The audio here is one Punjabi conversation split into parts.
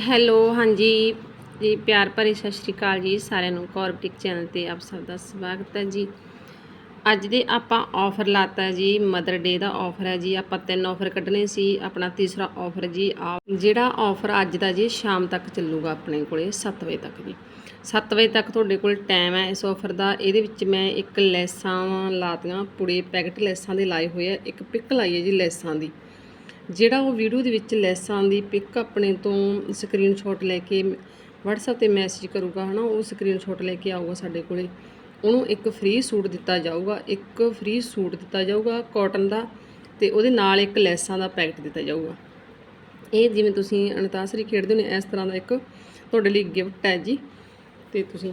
ਹੈਲੋ, ਹਾਂਜੀ। ਜੀ, ਪਿਆਰ ਭਰੀ ਸਤਿ ਸ਼੍ਰੀ ਅਕਾਲ ਜੀ ਸਾਰਿਆਂ ਨੂੰ। ਕੌਰਬਟਿਕ ਚੈਨਲ ਤੇ ਆਪ ਸਭ ਦਾ ਸਵਾਗਤ ਹੈ ਜੀ। ਅੱਜ ਦੇ ਆਪਾਂ ਆਫਰ ਲਾਤਾ ਜੀ, ਮਦਰ ਡੇ ਦਾ ਆਫਰ ਹੈ ਜੀ। ਆਪਾਂ ਤਿੰਨ ਆਫਰ ਕੱਢਣੇ ਸੀ, ਆਪਣਾ ਤੀਸਰਾ ਆਫਰ ਜੀ ਆ ਜਿਹੜਾ ਆਫਰ ਅੱਜ ਦਾ ਜੀ, ਸ਼ਾਮ ਤੱਕ ਚੱਲੂਗਾ ਆਪਣੇ ਕੋਲੇ 7 ਵਜੇ ਤੱਕ ਜੀ। 7 ਵਜੇ ਤੱਕ ਤੁਹਾਡੇ ਕੋਲ ਟਾਈਮ ਹੈ ਇਸ ਆਫਰ ਦਾ। ਇਹਦੇ ਵਿੱਚ ਮੈਂ ਇੱਕ ਲੈਸਾਂ ਲਾਤੀਆਂ ਪੁੜੇ ਪੈਕਟ ਲੈਸਾਂ ਦੇ ਲਾਏ ਹੋਏ ਆ, ਇੱਕ ਪਿਕ ਲਾਈ ਹੈ ਜੀ ਲੈਸਾਂ ਦੀ। ਜਿਹੜਾ ਉਹ ਵੀਡੀਓ ਦੇ ਵਿੱਚ ਲੈਸਾਂ ਦੀ ਪਿਕ ਆਪਣੇ ਤੋਂ ਸਕਰੀਨਸ਼ਾਟ ਲੈ ਕੇ WhatsApp ਤੇ ਮੈਸੇਜ ਕਰੂਗਾ, ਹਨਾ, ਉਹ ਸਕਰੀਨਸ਼ਾਟ ਲੈ ਕੇ ਆਊਗਾ ਸਾਡੇ ਕੋਲੇ। ਉਹਨੂੰ ਇੱਕ ਫ੍ਰੀ ਸੂਟ ਦਿੱਤਾ ਜਾਊਗਾ, ਇੱਕ ਫ੍ਰੀ ਸੂਟ ਦਿੱਤਾ ਜਾਊਗਾ ਕਾਟਨ ਦਾ ਤੇ ਉਹਦੇ ਨਾਲ ਇੱਕ ਲੈਸਾਂ ਦਾ ਪੈਕਟ ਦਿੱਤਾ ਜਾਊਗਾ। ਇਹ ਜਿਵੇਂ ਤੁਸੀਂ ਅਨਤਾਸਰੀ ਖੇਡਦੇ ਹੋ, ਇਸ ਤਰ੍ਹਾਂ ਦਾ ਇੱਕ ਤੁਹਾਡੇ ਲਈ ਗਿਫਟ ਹੈ ਜੀ। ਤੇ ਤੁਸੀਂ,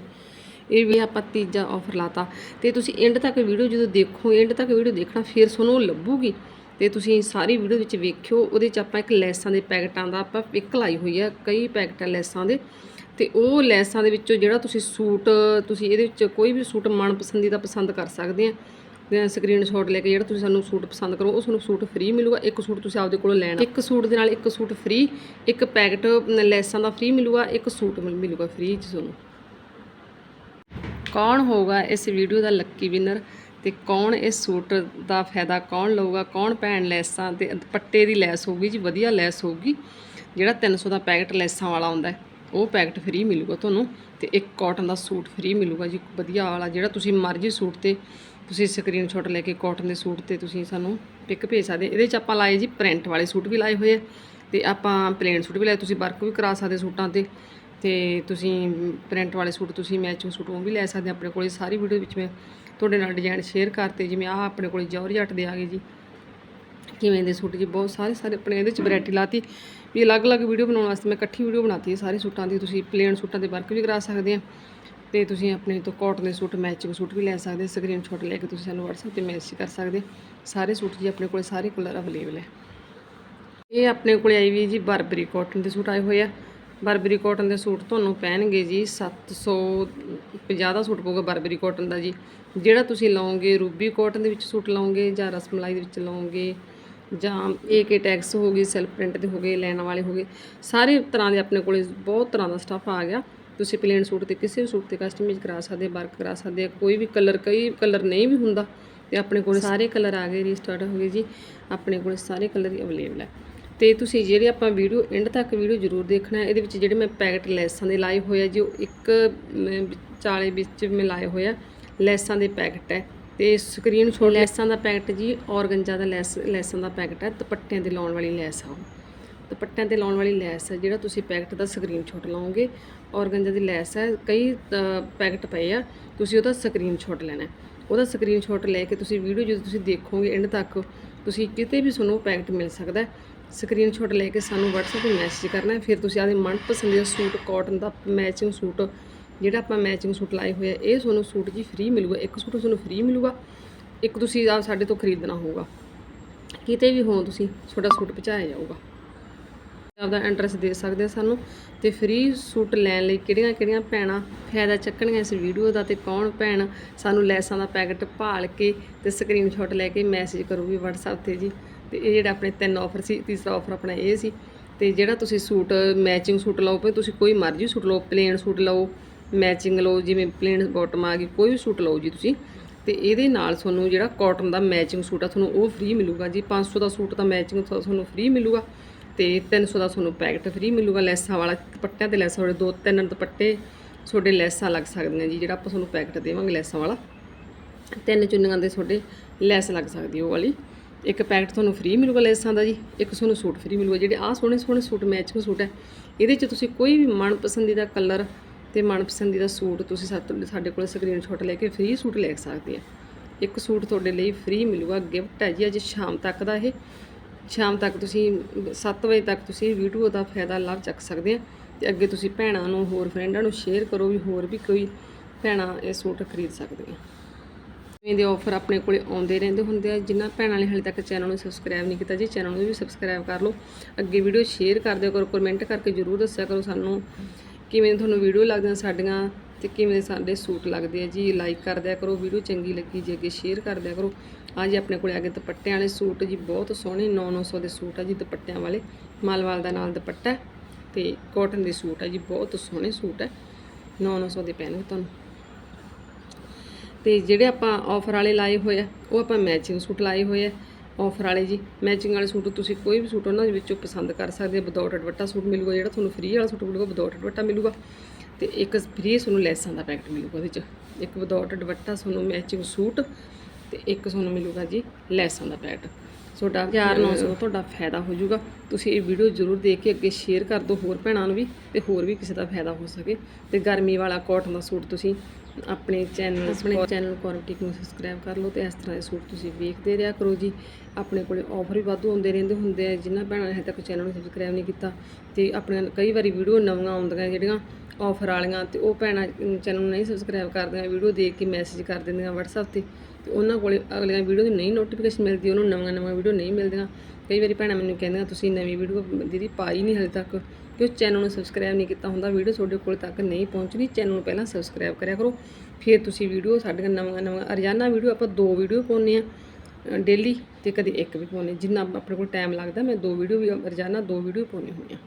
ਇਹ ਵੀ ਆਪਾਂ ਤੀਜਾ ਆਫਰ ਲਾਤਾ। ਤੇ ਤੁਸੀਂ ਐਂਡ ਤੱਕ ਵੀਡੀਓ ਜਦੋਂ ਦੇਖੋ ਐਂਡ ਤੱਕ ਵੀਡੀਓ ਦੇਖਣਾ, ਫਿਰ ਤੁਹਾਨੂੰ ਉਹ ਲੱਭੂਗੀ। ਤੇ ਤੁਸੀਂ ਸਾਰੀ ਵੀਡੀਓ ਵਿੱਚ ਵੇਖਿਓ, ਉਹਦੇ ਚ ਆਪਾਂ ਇੱਕ ਲੈਸਾਂ ਦੇ ਪੈਕਟਾਂ ਦਾ ਆਪਾਂ ਪਿਕ ਲਾਈ ਹੋਈ ਆ, ਕਈ ਪੈਕਟ ਲੈਸਾਂ ਦੇ। ਤੇ ਉਹ ਲੈਸਾਂ ਦੇ ਵਿੱਚੋਂ ਜਿਹੜਾ ਤੁਸੀਂ ਸੂਟ, ਤੁਸੀਂ ਇਹਦੇ ਵਿੱਚ ਕੋਈ ਵੀ ਸੂਟ ਮਨਪਸੰਦੀ ਦਾ ਪਸੰਦ ਕਰ ਸਕਦੇ ਆ ਸਕਰੀਨਸ਼ਾਟ ਲੈ ਕੇ ਜਿਹੜਾ ਤੁਸੀਂ ਸਾਨੂੰ ਸੂਟ ਪਸੰਦ ਕਰੋ, ਉਹ ਤੁਹਾਨੂੰ ਸੂਟ ਫ੍ਰੀ ਮਿਲੂਗਾ। ਇੱਕ ਸੂਟ ਤੁਸੀਂ ਆਪਦੇ ਕੋਲੋਂ ਲੈਣਾ। ਇੱਕ ਸੂਟ ਦੇ ਨਾਲ ਇੱਕ ਸੂਟ ਫ੍ਰੀ ਇੱਕ ਪੈਕਟ ਲੈਸਾਂ ਦਾ ਫ੍ਰੀ ਮਿਲੂਗਾ, ਇੱਕ ਸੂਟ ਮਿਲ- ਮਿਲੂਗਾ ਫ੍ਰੀ ਚ ਤੁਹਾਨੂੰ। ਕੌਣ ਹੋਊਗਾ ਇਸ ਵੀਡੀਓ ਦਾ ਲੱਕੀ ਵਿਨਰ ਤੇ ਕੌਣ ਇਸ ਸੂਟ ਦਾ ਫਾਇਦਾ, ਕੌਣ ਲਊਗਾ, ਕੌਣ ਭੈਣ ਲੈਸਾਂ ਤੇ ਪੱਟੇ ਦੀ ਲੈਸ ਹੋਊਗੀ ਜੀ, ਵਧੀਆ ਲੈਸ ਹੋਊਗੀ। ਜਿਹੜਾ 300 ਦਾ ਪੈਕਟ ਲੈਸਾਂ ਵਾਲਾ ਆਉਂਦਾ ਉਹ ਪੈਕਟ ਫ੍ਰੀ ਮਿਲੂਗਾ ਤੁਹਾਨੂੰ ਤੇ ਇੱਕ ਕਾਟਨ ਦਾ ਸੂਟ ਫ੍ਰੀ ਮਿਲੂਗਾ ਜੀ, ਵਧੀਆ ਵਾਲਾ। ਜਿਹੜਾ ਤੁਸੀਂ ਮਰਜ਼ੀ ਸੂਟ ਤੇ ਤੁਸੀਂ ਸਕਰੀਨਸ਼ਾਟ ਲੈ ਕੇ ਕਾਟਨ ਦੇ ਸੂਟ ਤੇ ਤੁਸੀਂ ਸਾਨੂੰ ਪਿਕ ਭੇਜ ਸਕਦੇ। ਇਹਦੇ ਚ ਆਪਾਂ ਲਾਏ ਜੀ ਪ੍ਰਿੰਟ ਵਾਲੇ ਸੂਟ ਵੀ ਲਾਏ ਹੋਏ ਆ ਤੇ ਆਪਾਂ ਪਲੇਨ ਸੂਟ ਵੀ ਲਾਏ, ਤੁਸੀਂ ਵਰਕ ਵੀ ਕਰਾ ਸਕਦੇ ਸੂਟਾਂ ਤੇ। ਤੇ ਤੁਸੀਂ ਪ੍ਰਿੰਟ ਵਾਲੇ ਸੂਟ, ਤੁਸੀਂ ਮੈਚਿੰਗ ਸੂਟ ਉਹ ਵੀ ਲੈ ਸਕਦੇ ਆਪਣੇ ਕੋਲੇ। ਸਾਰੀ ਵੀਡੀਓ ਵਿੱਚ ਮੈਂ ਤੁਹਾਡੇ ਨਾਲ ਡਿਜ਼ਾਈਨ ਸ਼ੇਅਰ ਕਰਤੇ, ਜਿਵੇਂ ਆਹ ਆਪਣੇ ਕੋਲੇ ਜੌਰਜੱਟ ਦੇ ਆ ਗਏ ਜੀ। ਕਿਵੇਂ ਦੇ ਸੂਟ ਜੀ, ਬਹੁਤ ਸਾਰੇ ਸਾਰੇ ਆਪਣੇ ਇਹਦੇ ਚ ਵੈਰਾਈਟੀ ਲਾਤੀ। ਵੀ ਅਲੱਗ-ਅਲੱਗ ਵੀਡੀਓ ਬਣਾਉਣ ਵਾਸਤੇ ਮੈਂ ਇਕੱਠੀ ਵੀਡੀਓ ਬਣਾਤੀ ਹੈ, ਸਾਰੇ ਸੂਟਾਂ ਦੀ। ਤੁਸੀਂ ਪਲੇਨ ਸੂਟਾਂ ਦੇ ਵਰਕ ਵੀ ਕਰਾ ਸਕਦੇ ਆ। ਤੇ ਤੁਸੀਂ ਆਪਣੇ ਤੋਂ ਕਾਟਨ ਦੇ ਸੂਟ ਮੈਚਿੰਗ ਸੂਟ ਵੀ ਲੈ ਸਕਦੇ ਸਕਰੀਨਸ਼ਾਟ ਲੈ ਕੇ ਤੁਸੀਂ ਸਾਨੂੰ WhatsApp ਤੇ ਮੈਸੇਜ ਕਰ ਸਕਦੇ ਸਾਰੇ ਸੂਟ ਜੀ ਆਪਣੇ ਕੋਲੇ ਸਾਰੇ ਕਲਰ ਅਵੇਲੇਬਲ ਹੈ। ਇਹ ਆਪਣੇ ਕੋਲੇ ਆਈ ਵੀ ਜੀ ਬਰਬਰੀ ਕਾਟਨ ਦੇ ਸੂਟ ਆਏ ਹੋਏ ਆ। ਬਰਬਰੀ ਕਾਟਨ ਦੇ ਸੂਟ ਤੁਹਾਨੂੰ ਪੈਣਗੇ ਜੀ 750 ਦਾ ਸੂਟ ਪਊਗਾ ਬਰਬਰੀ ਕਾਟਨ ਦਾ ਜੀ। ਜਿਹੜਾ ਤੁਸੀਂ ਲਓਗੇ ਰੂਬੀ ਕਾਟਨ ਦੇ ਵਿੱਚ ਸੂਟ ਲਓਗੇ ਜਾਂ ਰਸਮਲਾਈ ਦੇ ਵਿੱਚ ਲਓਗੇ ਜਾਂ ਏਕੇ ਟੈਕਸ ਹੋ ਗਈ ਸੈਲਫ ਪ੍ਰਿੰਟ ਦੇ ਹੋ ਗਏ ਲੈਣ ਵਾਲੇ ਹੋ ਗਏ ਸਾਰੇ ਤਰ੍ਹਾਂ ਦੇ ਆਪਣੇ ਕੋਲੇ ਬਹੁਤ ਤਰ੍ਹਾਂ ਦਾ ਸਟੱਫ ਆ ਗਿਆ। ਤੁਸੀਂ ਪਲੇਨ ਸੂਟ ਤੇ ਕਿਸੇ ਵੀ ਸੂਟ ਤੇ ਕਸਟਮਾਈਜ਼ ਕਰਾ ਸਕਦੇ ਵਰਕ ਕਰਾ ਸਕਦੇ ਕੋਈ ਵੀ ਕਲਰ ਕਈ ਕਲਰ ਨਹੀਂ ਵੀ ਹੁੰਦਾ ਤੇ ਆਪਣੇ ਕੋਲ ਸਾਰੇ ਕਲਰ ਆ ਗਏ ਰੀਸਟਾਰਟ ਹੋ ਗਏ ਜੀ। ਆਪਣੇ ਕੋਲ ਸਾਰੇ ਕਲਰ ਹੀ ਅਵੇਲੇਬਲ ਹੈ ਤੇ ਤੁਸੀਂ ਜਿਹੜੇ ਆਪਾਂ ਵੀਡੀਓ ਐਂਡ ਤੱਕ ਵੀਡੀਓ ਜ਼ਰੂਰ ਦੇਖਣਾ ਹੈ। ਇਹਦੇ ਵਿੱਚ ਜਿਹੜੇ ਮੈਂ ਪੈਕਟ ਲੈਸਾਂ ਦੇ ਲਾਏ ਹੋਏ ਆ ਜੀ, ਉਹ ਇੱਕ ਚਾਲੇ ਵਿੱਚ ਮੈਂ ਲਾਏ ਹੋਏ ਆ, ਲੈਸਾਂ ਦੇ ਪੈਕਟ ਹੈ। ਤੇ ਸਕਰੀਨਸ਼ਾਟ ਲੈਸਾਂ ਦਾ ਪੈਕਟ ਜੀ, ਔਰਗੰਜਾ ਦਾ ਲੈਸ, ਲੈਸਾਂ ਦਾ ਪੈਕਟ ਹੈ, ਦੁਪੱਟਿਆਂ ਤੇ ਲਾਉਣ ਵਾਲੀ ਲੈਸ ਆ ਉਹ। ਦੁਪੱਟਿਆਂ ਤੇ ਲਾਉਣ ਵਾਲੀ ਲੈਸ ਹੈ, ਜਿਹੜਾ ਤੁਸੀਂ ਪੈਕਟ ਦਾ ਸਕਰੀਨ ਸਕਰੀਨਸ਼ਾਟ ਲਾਓਗੇ, ਔਰਗੰਜਾ ਦੀ ਲੈਸ ਹੈ, ਕਈ ਪੈਕਟ ਪਏ ਆ, ਤੁਸੀਂ ਉਹਦਾ ਸਕਰੀਨ ਸਕਰੀਨਸ਼ਾਟ ਲੈਣਾ ਉਹਦਾ ਸਕਰੀਨ ਸਕਰੀਨਸ਼ਾਟ ਲੈ ਕੇ ਤੁਸੀਂ ਵੀਡੀਓ ਜਦੋਂ ਤੁਸੀਂ ਦੇਖੋਗੇ ਐਂਡ ਤੱਕ, ਤੁਸੀਂ ਕਿਤੇ ਵੀ ਤੁਹਾਨੂੰ ਪੈਕਟ ਮਿਲ ਸਕਦਾ ਸਕਰੀਨਸ਼ਾਟ ਲੈ ਕੇ ਸਾਨੂੰ WhatsApp ਤੇ ਮੈਸੇਜ ਕਰਨਾ ਹੈ। ਫਿਰ ਤੁਸੀਂ ਆਪਣੇ ਮਨਪਸੰਦ ਦਾ ਸੂਟ ਕਾਟਨ ਦਾ ਮੈਚਿੰਗ ਸੂਟ, ਜਿਹੜਾ ਆਪਾਂ ਮੈਚਿੰਗ ਸੂਟ ਲਾਏ ਹੋਏ ਆ, ਇਹ ਤੁਹਾਨੂੰ ਸੂਟ ਜੀ ਫ੍ਰੀ ਮਿਲੂਗਾ। ਇੱਕ ਸੂਟ ਤੁਹਾਨੂੰ ਫ੍ਰੀ ਮਿਲੂਗਾ, ਇੱਕ ਤੁਸੀਂ ਆ ਸਾਡੇ ਤੋਂ ਖਰੀਦਣਾ ਹੋਊਗਾ। ਕਿਤੇ ਵੀ ਹੋ ਤੁਸੀਂ ਤੁਹਾਡਾ ਸੂਟ ਪਹੁੰਚਾਇਆ ਜਾਊਗਾ। ਆਪਦਾ ਐਡਰੈਸ ਦੇ ਸਕਦੇ ਆ ਸਾਨੂੰ ਤੇ ਫ੍ਰੀ ਸੂਟ ਲੈਣ ਲਈ ਕਿਹੜੀਆਂ ਕਿਹੜੀਆਂ ਭੈਣਾਂ ਫਾਇਦਾ ਚੱਕਣਗੀਆਂ ਇਸ ਵੀਡੀਓ ਦਾ ਤੇ ਕੌਣ ਭੈਣ ਸਾਨੂੰ ਲੈਸਾਂ ਦਾ ਪੈਕਟ ਭਾਲ ਕੇ ਤੇ ਸਕਰੀਨਸ਼ਾਟ ਲੈ ਕੇ ਮੈਸੇਜ ਕਰੂਗੀ WhatsApp ਤੇ ਜੀ। ਤੇ ਇਹ ਜਿਹੜਾ ਆਪਣੇ ਤਿੰਨ ਆਫਰ ਸੀ, ਤੀਸਰਾ ਆਫਰ ਆਪਣਾ ਇਹ ਸੀ, ਤੇ ਜਿਹੜਾ ਤੁਸੀਂ ਸੂਟ ਮੈਚਿੰਗ ਸੂਟ ਲਓ, ਭਾਵੇਂ ਤੁਸੀਂ ਕੋਈ ਮਰਜ਼ੀ ਸੂਟ ਲਓ ਪਲੇਨ ਸੂਟ ਲਓ ਮੈਚਿੰਗ ਲਓ, ਜਿਵੇਂ ਪਲੇਨ ਬਾਟਮ ਆ ਗਈ, ਕੋਈ ਵੀ ਸੂਟ ਲਓ ਜੀ ਤੁਸੀਂ, ਤੇ ਇਹਦੇ ਨਾਲ ਤੁਹਾਨੂੰ ਜਿਹੜਾ ਕਾਟਨ ਦਾ ਮੈਚਿੰਗ ਸੂਟ ਆ, ਤੁਹਾਨੂੰ ਉਹ ਫ੍ਰੀ ਮਿਲੂਗਾ ਜੀ 500 ਦਾ ਸੂਟ ਤਾਂ ਮੈਚਿੰਗ ਤੁਹਾਨੂੰ ਫ੍ਰੀ ਮਿਲੂਗਾ, ਤੇ 300 ਦਾ ਤੁਹਾਨੂੰ ਪੈਕਟ ਫ੍ਰੀ ਮਿਲੂਗਾ, ਲੈਸਾਂ ਵਾਲਾ, ਦੁਪੱਟਿਆਂ ਤੇ ਲੈਸਾਂ ਵਾਲੇ ਦੋ, ਤਿੰਨ ਦੁਪੱਟੇ ਤੁਹਾਡੇ ਲੈਸਾਂ ਲੱਗ ਸਕਦੀਆਂ ਜੀ, ਜਿਹੜਾ ਆਪਾਂ ਤੁਹਾਨੂੰ ਪੈਕਟ ਦੇਵਾਂਗੇ ਲੈਸਾਂ ਵਾਲਾ, ਤਿੰਨ ਚੁੰਨੀਆਂ ਦੇ ਤੁਹਾਡੇ ਲੈਸ ਲੱਗ ਸਕਦੀ ਉਹ ਵਾਲੀ। ਇੱਕ ਪੈਕਟ ਤੁਹਾਨੂੰ ਫ੍ਰੀ ਮਿਲੂਗਾ ਲੈਸਾਂ ਦਾ ਜੀ, ਇੱਕ ਤੁਹਾਨੂੰ ਸੂਟ ਫ੍ਰੀ ਮਿਲੂਗਾ। ਜਿਹੜੇ ਆਹ ਸੋਹਣੇ ਸੋਹਣੇ ਸੂਟ ਮੈਚਿੰਗ ਸੂਟ ਹੈ, ਇਹਦੇ 'ਚ ਤੁਸੀਂ ਕੋਈ ਵੀ ਮਨਪਸੰਦੀ ਦਾ ਕਲਰ ਤੇ ਮਨਪਸੰਦੀ ਦਾ ਸੂਟ ਤੁਸੀਂ ਸਾਡੇ ਸਾਡੇ ਕੋਲ ਸਕਰੀਨਸ਼ਾਟ ਲੈ ਕੇ ਫ੍ਰੀ ਸੂਟ ਲੈ ਸਕਦੇ ਆ। ਇੱਕ ਸੂਟ ਤੁਹਾਡੇ ਲਈ ਫ੍ਰੀ ਮਿਲੂਗਾ ਗਿਫਟ ਹੈ ਜੀ, ਅੱਜ ਸ਼ਾਮ ਤੱਕ ਦਾ ਇਹ। ਸ਼ਾਮ ਤੱਕ ਤੁਸੀਂ 7 ਵਜੇ ਤੱਕ ਤੁਸੀਂ ਵੀਡੀਓ ਦਾ ਫਾਇਦਾ ਲਾਭ ਚੱਕ ਸਕਦੇ ਆ ਤੇ ਅੱਗੇ ਤੁਸੀਂ ਭੈਣਾਂ ਨੂੰ, ਹੋਰ ਫਰੈਂਡਾਂ ਨੂੰ ਸ਼ੇਅਰ ਕਰੋ ਵੀ ਹੋਰ ਵੀ ਕੋਈ ਭੈਣਾਂ ਇਹ ਸੂਟ ਖਰੀਦ ਸਕਦੀਆਂ ਇਵੇਂ ਦੇ ਆਫਰ ਆਪਣੇ ਕੋਲੇ ਆਉਂਦੇ ਰਹਿੰਦੇ ਹੁੰਦੇ ਆ, ਜਿਨ੍ਹਾਂ ਭੈਣਾਂ ਨੇ ਹਾਲੇ ਤੱਕ ਚੈਨਲ ਨੂੰ ਸਬਸਕ੍ਰਾਈਬ ਨਹੀਂ ਕੀਤਾ ਜੀ ਚੈਨਲ ਨੂੰ ਵੀ ਸਬਸਕ੍ਰਾਈਬ ਕਰ ਲਓ। ਅੱਗੇ ਵੀਡੀਓ ਸ਼ੇਅਰ ਕਰ ਦਿਓ ਕਰੋ ਕਮੈਂਟ ਕਰਕੇ ਜਰੂਰ ਦੱਸਿਆ ਕਰੋ ਸਾਨੂੰ ਕਿਵੇਂ ਤੁਹਾਨੂੰ ਵੀਡੀਓ ਲੱਗਦੀਆਂ ਸਾਡੀਆਂ ਤੇ ਕਿਵੇਂ ਸਾਡੇ ਸੂਟ ਲੱਗਦੇ ਆ ਜੀ। ਲਾਈਕ ਕਰ ਦਿਆ ਕਰੋ ਵੀਡੀਓ ਚੰਗੀ ਲੱਗੀ ਜੇ ਅੱਗੇ ਸ਼ੇਅਰ ਕਰ ਦਿਆ ਕਰੋ। ਆ ਜੀ ਆਪਣੇ ਕੋਲੇ ਆ ਗਏ ਦੁਪੱਟਿਆਂ ਵਾਲੇ ਸੂਟ ਜੀ, ਬਹੁਤ ਸੋਹਣੇ 9-900 ਦੇ ਸੂਟ ਆ ਜੀ, ਦੁਪੱਟਿਆਂ ਵਾਲੇ। ਮਾਲਵਾਲ ਦਾ ਨਾਲ ਦੁਪੱਟਾ ਹੈ ਤੇ ਕਾਟਨ ਦੇ ਸੂਟ ਆ ਜੀ, ਬਹੁਤ ਸੋਹਣੇ ਸੂਟ ਹੈ 900 ਦੇ ਪੈਣਗੇ ਤੁਹਾਨੂੰ। ਤੇ ਜਿਹੜੇ ਆਪਾਂ ਆਫਰ ਵਾਲੇ ਲਾਏ ਹੋਏ ਆ, ਉਹ ਆਪਾਂ ਮੈਚਿੰਗ ਸੂਟ ਲਾਏ ਹੋਏ ਆ। ਆਫਰ ਵਾਲੇ ਜੀ ਮੈਚਿੰਗ ਵਾਲੇ ਸੂਟ ਤੁਸੀਂ ਕੋਈ ਵੀ ਸੂਟ ਉਹਨਾਂ ਦੇ ਵਿੱਚੋਂ ਪਸੰਦ ਕਰ ਸਕਦੇ ਆ। ਵਿਦਆਊਟ ਦੁਪੱਟਾ ਸੂਟ ਮਿਲੂਗਾ, ਜਿਹੜਾ ਤੁਹਾਨੂੰ ਫ੍ਰੀ ਵਾਲਾ ਸੂਟ ਮਿਲੂਗਾ ਵਿਦਆਊਟ ਦੁਪੱਟਾ ਮਿਲੂਗਾ। ਤੇ ਇੱਕ ਫ੍ਰੀ ਤੁਹਾਨੂੰ ਲੈਸਾਂ ਦਾ ਪੈਕਟ ਮਿਲੂਗਾ ਉਹਦੇ ਚ ਇੱਕ ਵਿਦਆਊਟ ਦੁਪੱਟਾ ਤੁਹਾਨੂੰ ਮੈਚਿੰਗ ਸੂਟ ਤੇ ਇੱਕ ਤੁਹਾਨੂੰ ਮਿਲੂਗਾ ਜੀ ਲੈਸਾਂ ਦਾ ਪੈਕਟ ਤੁਹਾਡਾ 4900 ਤੁਹਾਡਾ ਫਾਇਦਾ ਹੋ ਜਾਊਗਾ। ਤੁਸੀਂ ਇਹ ਵੀਡੀਓ ਜ਼ਰੂਰ ਦੇਖ ਕੇ ਅੱਗੇ ਸ਼ੇਅਰ ਕਰ ਦਿਓ ਹੋਰ ਭੈਣਾਂ ਨੂੰ ਵੀ ਤੇ ਹੋਰ ਵੀ ਕਿਸੇ ਦਾ ਫਾਇਦਾ ਹੋ ਸਕੇ। ਤੇ ਗਰਮੀ ਵਾਲਾ ਕਾਟਨ ਦਾ ਸੂਟ ਤੁਸੀਂ ਆਪਣੇ ਚੈਨਲ ਆਪਣੇ ਚੈਨਲ ਕੁਆਲਿਟੀਕ ਨੂੰ ਸਬਸਕ੍ਰਾਈਬ ਕਰ ਲਓ ਤੇ ਇਸ ਤਰ੍ਹਾਂ ਦੇ ਸੂਟ ਤੁਸੀਂ ਵੇਖਦੇ ਰਿਹਾ ਕਰੋ ਜੀ। ਆਪਣੇ ਕੋਲੇ ਆਫਰ ਵੀ ਵਾਧੂ ਆਉਂਦੇ ਰਹਿੰਦੇ ਹੁੰਦੇ ਆ ਜਿਨ੍ਹਾਂ ਭੈਣਾਂ ਨੇ ਹਜੇ ਤੱਕ ਚੈਨਲ ਨੂੰ ਸਬਸਕ੍ਰਾਈਬ ਨਹੀਂ ਕੀਤਾ ਤੇ ਆਪਣੇ ਕਈ ਵਾਰੀ ਵੀਡੀਓ ਨਵੀਆਂ ਆਉਂਦੀਆਂ ਜਿਹੜੀਆਂ ਆਫਰ ਵਾਲੀਆਂ ਤੇ ਉਹ ਭੈਣਾਂ ਚੈਨਲ ਨੂੰ ਨਹੀਂ ਸਬਸਕ੍ਰਾਈਬ ਕਰਦੀਆਂ ਵੀਡੀਓ ਦੇਖ ਕੇ ਮੈਸੇਜ ਕਰ ਦਿੰਦੀਆਂ WhatsApp ਤੇ। ਤੇ ਉਹਨਾਂ ਕੋਲੇ ਅਗਲੀਆਂ ਵੀਡੀਓ ਦੀ ਨਹੀਂ ਨੋਟੀਫਿਕੇਸ਼ਨ ਮਿਲਦੀ, ਉਹਨੂੰ ਨਵੀਆਂ ਨਵੀਆਂ ਵੀਡੀਓ ਨਹੀਂ ਮਿਲਦੀਆਂ। ਕਈ ਵਾਰੀ ਭੈਣਾਂ ਮੈਨੂੰ ਕਹਿੰਦੀਆਂ, ਤੁਸੀਂ ਨਵੀਂ ਵੀਡੀਓ ਦੀਦੀ ਪਾਈ ਨਹੀਂ ਹਲੇ ਤੱਕ ਕਿ ਉਹ ਚੈਨਲ ਨੂੰ ਸਬਸਕ੍ਰਾਈਬ ਨਹੀਂ ਕੀਤਾ ਹੁੰਦਾ? ਵੀਡੀਓ ਤੁਹਾਡੇ ਕੋਲ ਤੱਕ ਨਹੀਂ ਪਹੁੰਚਣੀ ਚੈਨਲ ਨੂੰ ਪਹਿਲਾਂ ਸਬਸਕ੍ਰਾਈਬ ਕਰਿਆ ਕਰੋ। ਫਿਰ ਤੁਸੀਂ ਵੀਡੀਓ ਸਾਡੀਆਂ ਨਵੀਆਂ ਨਵੀਆਂ ਰੋਜ਼ਾਨਾ ਵੀਡੀਓ ਆਪਾਂ ਦੋ ਵੀਡੀਓ ਪਾਉਂਦੇ ਆ ਡੇਲੀ ਤੇ ਕਦੇ ਇੱਕ ਵੀ ਪਾਉਂਦੇ ਜਿੰਨਾ ਆਪਣੇ ਕੋਲ ਟਾਈਮ ਲੱਗਦਾ, ਮੈਂ ਦੋ ਵੀਡੀਓ ਵੀ ਰੋਜ਼ਾਨਾ ਦੋ ਵੀਡੀਓ ਪਾਉਂਦੀ ਹੁੰਦੀ ਆ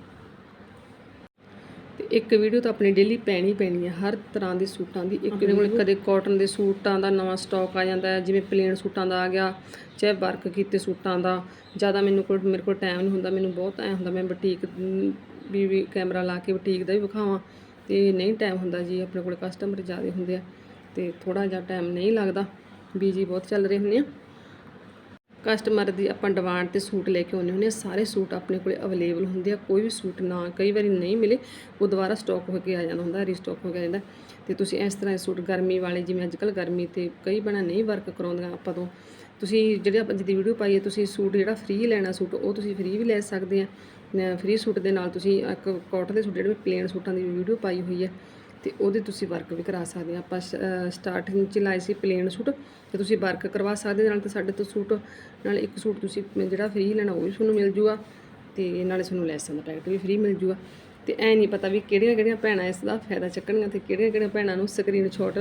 ਇੱਕ ਵੀਡੀਓ ਤਾਂ ਆਪਣੀ ਡੇਲੀ ਪੈਣੀ ਪੈਣੀ ਹੈ ਹਰ ਤਰ੍ਹਾਂ ਦੇ ਸੂਟਾਂ ਦੀ। ਇੱਕ ਦੇ ਕੋਲ ਕਦੇ ਕਾਟਨ ਦੇ ਸੂਟਾਂ ਦਾ ਨਵਾਂ ਸਟਾਕ ਆ ਜਾਂਦਾ ਹੈ ਜਿਵੇਂ ਪਲੇਨ ਸੂਟਾਂ ਦਾ ਆ ਗਿਆ ਚਾਹੇ ਵਰਕ ਕੀਤੇ ਸੂਟਾਂ ਦਾ ਜ਼ਿਆਦਾ ਮੈਨੂੰ ਕੋਲ ਮੇਰੇ ਕੋਲ ਟਾਈਮ ਨਹੀਂ ਹੁੰਦਾ ਮੈਨੂੰ ਬਹੁਤ ਐ ਹੁੰਦਾ ਮੈਂ ਬੁਟੀਕ ਵੀ ਵੀ ਕੈਮਰਾ ਲਾ ਕੇ ਬੁਟੀਕ ਦਾ ਵੀ ਵਿਖਾਵਾਂ ਤੇ ਨਹੀਂ ਟਾਈਮ ਹੁੰਦਾ ਜੀ ਆਪਣੇ ਕੋਲ ਕਸਟਮਰ ਜ਼ਿਆਦਾ ਹੁੰਦੇ ਆ ਤੇ ਥੋੜਾ ਜਿਹਾ ਟਾਈਮ ਨਹੀਂ ਲੱਗਦਾ ਬੀਜੀ ਬਹੁਤ ਚੱਲ ਰਹੇ ਹੁੰਦੇ ਆ। ਕਸਟਮਰ ਦੀ ਆਪਾਂ ਡਿਮਾਂਡ ਤੇ ਸੂਟ ਲੈ ਕੇ ਆਉਂਦੇ ਹੁੰਦੇ ਆ ਸਾਰੇ ਸੂਟ ਆਪਣੇ ਕੋਲੇ ਅਵੇਲੇਬਲ ਹੁੰਦੇ ਆ, ਕੋਈ ਵੀ ਸੂਟ ਨਾ, ਕਈ ਵਾਰੀ ਨਹੀਂ ਮਿਲੇ, ਉਹ ਦੁਬਾਰਾ ਸਟਾਕ ਹੋ ਕੇ ਆ ਜਾਂਦਾ ਹੁੰਦਾ ਰੀਸਟਾਕ ਹੋ ਕੇ ਆ ਜਾਂਦਾ। ਤੇ ਤੁਸੀਂ ਇਸ ਤਰ੍ਹਾਂ ਦੇ ਸੂਟ ਗਰਮੀ ਵਾਲੇ, ਜਿਵੇਂ ਅੱਜ ਕੱਲ ਗਰਮੀ ਤੇ ਕਈ ਬਣਾ ਨਹੀਂ ਵਰਕ ਕਰਾਉਂਦੀਆਂ ਆਪਾਂ ਤੋਂ, ਤੁਸੀਂ ਜਿਹੜੇ ਆਪਾਂ ਜਿਹਦੀ ਵੀਡੀਓ ਪਾਈ ਹੈ, ਤੁਸੀਂ ਸੂਟ ਜਿਹੜਾ ਫ੍ਰੀ ਲੈਣਾ ਸੂਟ, ਉਹ ਤੁਸੀਂ ਫ੍ਰੀ ਵੀ ਲੈ ਸਕਦੇ ਆ। ਫ੍ਰੀ ਸੂਟ ਦੇ ਨਾਲ ਤੁਸੀਂ ਇੱਕ ਕਾਟਨ ਦੇ ਸੂਟ, ਜਿਹੜੇ ਪਲੇਨ ਸੂਟਾਂ ਦੀ ਵੀਡੀਓ ਪਾਈ ਹੋਈ ਹੈ ਤੇ ਉਹਦੇ ਤੁਸੀਂ ਵਰਕ ਵੀ ਕਰਾ ਸਕਦੇ ਆ। ਆਪਾਂ ਸਟਾਰਟਿੰਗ ਚ ਲਾਏ ਸੀ ਪਲੇਨ ਸੂਟ ਤੇ ਤੁਸੀਂ ਵਰਕ ਕਰਵਾ ਸਕਦੇ ਨਾਲ ਤੇ ਸਾਡੇ ਤੋਂ ਸੂਟ ਨਾਲ ਇੱਕ ਸੂਟ ਤੁਸੀਂ ਜਿਹੜਾ ਫ੍ਰੀ ਲੈਣਾ ਉਹ ਵੀ ਤੁਹਾਨੂੰ ਮਿਲ ਜੂਗਾ ਤੇ ਨਾਲੇ ਤੁਹਾਨੂੰ ਲੈਸਾਂ ਦਾ ਪੈਕਟ ਵੀ ਫ੍ਰੀ ਮਿਲ ਜੂਗਾ। ਤੇ ਐ ਨਹੀਂ ਪਤਾ ਵੀ ਕਿਹੜੀਆਂ ਕਿਹੜੀਆਂ ਭੈਣਾਂ ਇਸ ਦਾ ਫਾਇਦਾ ਚੱਕਣਗੀਆਂ ਤੇ ਕਿਹੜੀਆਂ ਕਿਹੜੀਆਂ ਭੈਣਾਂ ਨੂੰ ਸਕਰੀਨਸ਼ਾਟ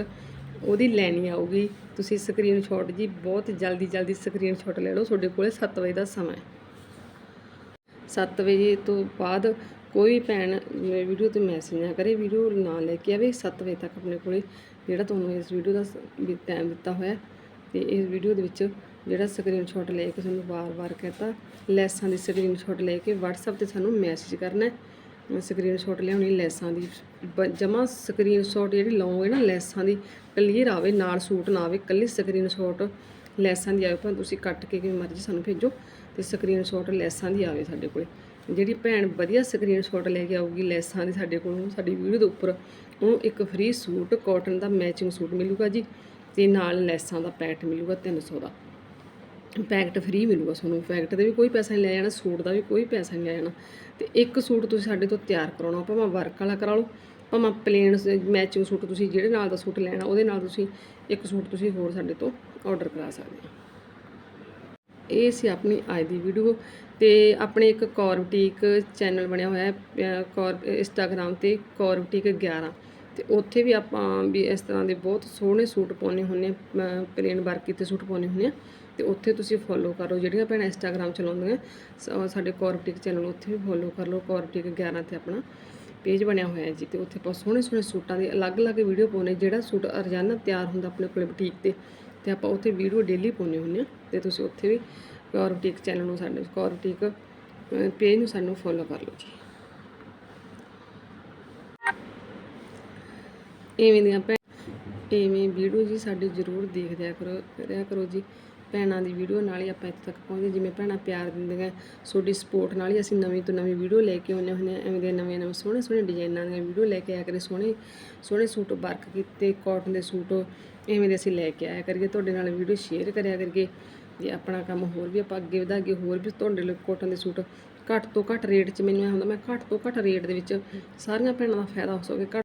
ਉਹਦੀ ਲੈਣੀ ਆਊਗੀ। ਤੁਸੀਂ ਸਕਰੀਨਸ਼ਾਟ ਜੀ ਬਹੁਤ ਜਲਦੀ ਜਲਦੀ ਸਕਰੀਨਸ਼ਾਟ ਲੈ ਲਓ। ਤੁਹਾਡੇ ਕੋਲੇ 7 ਵਜੇ ਦਾ ਸਮਾਂ ਹੈ। 7 ਵਜੇ ਤੋਂ ਬਾਅਦ ਕੋਈ ਭੈਣ ਵੀਡੀਓ ਤੇ ਮੈਸੇਜ ਨਾ ਕਰੇ, ਵੀਡੀਓ ਨਾ ਲੈ ਕੇ ਆਵੇ 7 ਵਜੇ ਤੱਕ ਆਪਣੇ ਕੋਲੇ ਜਿਹੜਾ ਤੁਹਾਨੂੰ ਇਸ ਵੀਡੀਓ ਦਾ ਟਾਈਮ ਦਿੱਤਾ ਹੋਇਆ ਹੈ ਤੇ ਇਸ ਵੀਡੀਓ ਦੇ ਵਿੱਚ ਜਿਹੜਾ ਸਕਰੀਨਸ਼ਾਟ ਲੈ ਕੇ ਤੁਹਾਨੂੰ ਵਾਰ-ਵਾਰ ਕਹਤਾ, ਲੈਸਾਂ ਦੀ ਸਕਰੀਨਸ਼ਾਟ ਲੈ ਕੇ WhatsApp ਤੇ ਸਾਨੂੰ ਮੈਸੇਜ ਕਰਨਾ ਹੈ। ਸਕਰੀਨਸ਼ਾਟ ਲਿਆਉਣੀ, ਲੈਸਾਂ ਦੀ ਜਮਾ ਸਕਰੀਨਸ਼ਾਟ ਜਿਹੜੀ ਲਾਓਗੇ ਨਾ, ਲੈਸਾਂ ਦੀ ਕਲੀਅਰ ਆਵੇ, ਨਾਲ ਸੂਟ ਨਾ ਆਵੇ ਕੱਲੀ ਸਕਰੀਨਸ਼ਾਟ ਲੈਸਾਂ ਦੀ ਆਵੇ, ਭਾਵੇਂ ਤੁਸੀਂ ਕੱਟ ਕੇ ਕਿਵੇਂ ਮਰਜ਼ੀ ਸਾਨੂੰ ਭੇਜੋ, ਤੇ ਸਕਰੀਨਸ਼ਾਟ ਲੈਸਾਂ ਦੀ ਆਵੇ ਸਾਡੇ ਕੋਲੇ। ਜਿਹੜੀ ਭੈਣ ਵਧੀਆ ਸਕਰੀਨਸ਼ਾਟ ਲੈ ਕੇ ਆਊਗੀ ਲੈਸਾਂ ਦੀ ਸਾਡੇ ਕੋਲ, ਸਾਡੀ ਵੀਡੀਓ ਦੇ ਉੱਪਰ, ਉਹਨੂੰ ਇੱਕ ਫ੍ਰੀ ਸੂਟ ਕਾਟਨ ਦਾ ਮੈਚਿੰਗ ਸੂਟ ਮਿਲੂਗਾ ਜੀ ਤੇ ਨਾਲ ਲੈਸਾਂ ਦਾ ਪੈਕਟ ਮਿਲੂਗਾ 300 ਦਾ। ਪੈਕਟ ਫ੍ਰੀ ਮਿਲੂਗਾ ਤੁਹਾਨੂੰ ਪੈਕਟ ਦੇ ਵੀ ਕੋਈ ਪੈਸਾ ਨਹੀਂ ਲੈ ਜਾਣਾ ਸੂਟ ਦਾ ਵੀ ਕੋਈ ਪੈਸਾ ਨਹੀਂ ਲੈ ਜਾਣਾ। ਤੇ ਇੱਕ ਸੂਟ ਤੁਸੀਂ ਸਾਡੇ ਤੋਂ ਤਿਆਰ ਕਰਾਉਣਾ, ਭਾਵੇਂ ਵਰਕ ਵਾਲਾ ਕਰਾ ਲਓ, ਭਾਵੇਂ ਪਲੇਨ ਮੈਚਿੰਗ ਸੂਟ ਤੁਸੀਂ ਜਿਹੜੇ ਨਾਲ ਦਾ ਸੂਟ ਲੈਣਾ, ਉਹਦੇ ਨਾਲ ਤੁਸੀਂ ਇੱਕ ਸੂਟ ਤੁਸੀਂ ਹੋਰ ਸਾਡੇ ਤੋਂ ਆਰਡਰ ਕਰਾ ਸਕਦੇ ਹੋ। ਇਹ ਸੀ ਆਪਣੀ ਅੱਜ ਦੀ ਵੀਡੀਓ ਤੇ ਆਪਣੇ ਇੱਕ ਕੌਰਬਟੀਕ ਚੈਨਲ ਬਣਿਆ ਹੋਇਆ ਹੈ ਕੌਰ ਇੰਸਟਾਗ੍ਰam ਤੇ ਕੌਰਬਟੀਕ 11 ਤੇ ਉੱਥੇ ਵੀ ਆਪਾਂ ਵੀ ਇਸ ਤਰ੍ਹਾਂ ਦੇ ਬਹੁਤ ਸੋਹਣੇ ਸੂਟ ਪਾਉਣੇ ਹੁੰਦੇ ਆ ਪਲੇਨ ਵਰਕੀ 'ਤੇ ਸੂਟ ਪਾਉਣੇ ਹੁੰਦੇ ਆ ਤੇ ਉੱਥੇ ਤੁਸੀਂ ਫੋਲੋ ਕਰੋ, ਜਿਹੜੀਆਂ ਭੈਣਾਂ ਇੰਸਟਾਗ੍ਰam ਚਲਾਉਂਦੀਆਂ, ਸ- ਸਾਡੇ ਕੌਰਬਟੀਕ ਚੈਨਲ ਉੱਥੇ ਵੀ ਫੋਲੋ ਕਰ ਲਓ ਕੌਰਬਟੀਕ 11 ਤੇ ਆਪਣਾ ਪੇਜ ਬਣਿਆ ਹੋਇਆ ਜੀ। ਤੇ ਉੱਥੇ ਆਪਾਂ ਸੋਹਣੇ ਸੋਹਣੇ ਸੂਟਾਂ ਦੀ ਅਲੱਗ-ਅਲੱਗ ਵੀਡੀਓ ਪਾਉਣੇ ਜਿਹੜਾ ਸੂਟ ਰੋਜ਼ਾਨਾ ਤਿਆਰ ਹੁੰਦਾ ਆਪਣੇ ਕੋਲੇ ਬੁਟੀਕ ਤੇ। ਤੇ ਆਪਾਂ ਉੱਥੇ ਵੀਡੀਓ ਡੇਲੀ ਪਾਉਂਦੇ ਹੁੰਦੇ ਆ ਤੇ ਤੁਸੀਂ ਉੱਥੇ ਵੀ ਕੌਰ ਚੈਨਲ ਨੂੰ ਸਾਡੇ ਕੌਰ ਪੇਜ ਨੂੰ ਸਾਨੂੰ ਫੋਲੋ ਕਰ ਲਓ ਜੀ। ਇਵੇਂ ਦੀਆਂ ਭੈਣ ਐਵੇਂ ਵੀਡੀਓ ਜੀ ਸਾਡੇ ਜ਼ਰੂਰ ਦੇਖ ਦਿਆ ਕਰੋ, ਕਰਿਆ ਕਰੋ ਜੀ। ਭੈਣਾਂ ਦੀ ਵੀਡੀਓ ਨਾਲ ਹੀ ਆਪਾਂ ਇੱਥੇ ਤੱਕ ਪਹੁੰਚਦੇ ਜਿਵੇਂ ਭੈਣਾਂ ਪਿਆਰ ਦਿੰਦੀਆਂ, ਤੁਹਾਡੀ ਸਪੋਰਟ ਨਾਲ ਹੀ ਅਸੀਂ ਨਵੀਂ ਤੋਂ ਨਵੀਂ ਵੀਡੀਓ ਲੈ ਕੇ ਆਉਂਦੇ ਹੁੰਦੇ ਹਾਂ। ਐਵੇਂ ਦੇ ਨਵੇਂ ਨਵੇਂ ਸੋਹਣੇ ਸੋਹਣੇ ਡਿਜ਼ਾਈਨਾਂ ਦੀਆਂ ਵੀਡੀਓ ਲੈ ਕੇ ਆ ਕਰੇ, ਸੋਹਣੇ ਸੋਹਣੇ ਸੂਟ ਵਰਕ ਕੀਤੇ ਕਾਟਨ ਦੇ ਸੂਟ ਇਵੇਂ ਦੇ ਅਸੀਂ ਲੈ ਕੇ ਆਇਆ ਕਰੀਏ, ਤੁਹਾਡੇ ਨਾਲ ਵੀਡੀਓ ਸ਼ੇਅਰ ਕਰਿਆ ਕਰੀਏ, ਜੇ ਆਪਣਾ ਕੰਮ ਹੋਰ ਵੀ ਆਪਾਂ ਅੱਗੇ ਵਧਾਈਏ, ਹੋਰ ਵੀ ਤੁਹਾਡੇ ਲਈ ਕੋਟਨ ਦੇ ਸੂਟ ਘੱਟ ਤੋਂ ਘੱਟ ਰੇਟ 'ਚ ਮੈਨੂੰ ਇਹ ਹੁੰਦਾ ਮੈਂ ਘੱਟ ਤੋਂ ਘੱਟ ਰੇਟ ਦੇ ਵਿੱਚ ਸਾਰੀਆਂ ਭੈਣਾਂ ਦਾ ਫਾਇਦਾ ਹੋ ਸਕੇ, ਘੱਟ